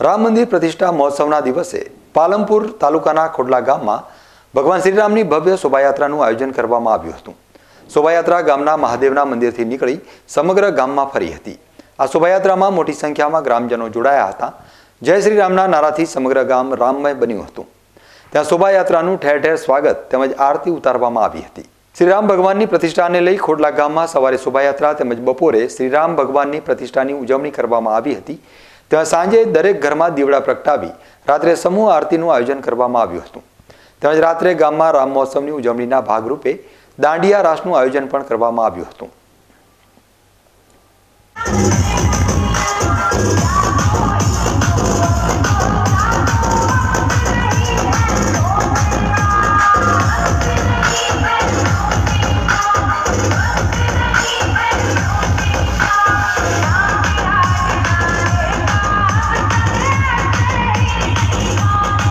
રામ મંદિર પ્રતિષ્ઠા મહોત્સવના દિવસે પાલમપુર તાલુકાના ખોડલા ગામમાં ભગવાન શ્રીરામની ભવ્ય શોભાયાત્રાનું આયોજન કરવામાં આવ્યું હતું. શોભાયાત્રા ગામના મહાદેવના મંદિરથી નીકળી સમગ્ર ગામમાં ફરી હતી. આ શોભાયાત્રામાં મોટી સંખ્યામાં ગ્રામજનો જોડાયા હતા. જય શ્રી રામના નારાથી સમગ્ર ગામ રામમય બન્યું હતું. ત્યાં શોભાયાત્રાનું ઠેર ઠેર સ્વાગત તેમજ આરતી ઉતારવામાં આવી હતી. શ્રીરામ ભગવાનની પ્રતિષ્ઠાને લઈ ખોડલા ગામમાં સવારે શોભાયાત્રા તેમજ બપોરે શ્રીરામ ભગવાનની પ્રતિષ્ઠાની ઉજવણી કરવામાં આવી હતી. ત્યાં સાંજે દરેક ઘરમાં દીવડા પ્રગટાવી રાત્રે સમૂહ આરતીનું આયોજન કરવામાં આવ્યું હતું. તેમજ રાત્રે ગામમાં રામ મહોત્સવની ઉજવણીના ભાગરૂપે દાંડિયા રાસનું આયોજન પણ કરવામાં આવ્યું હતું.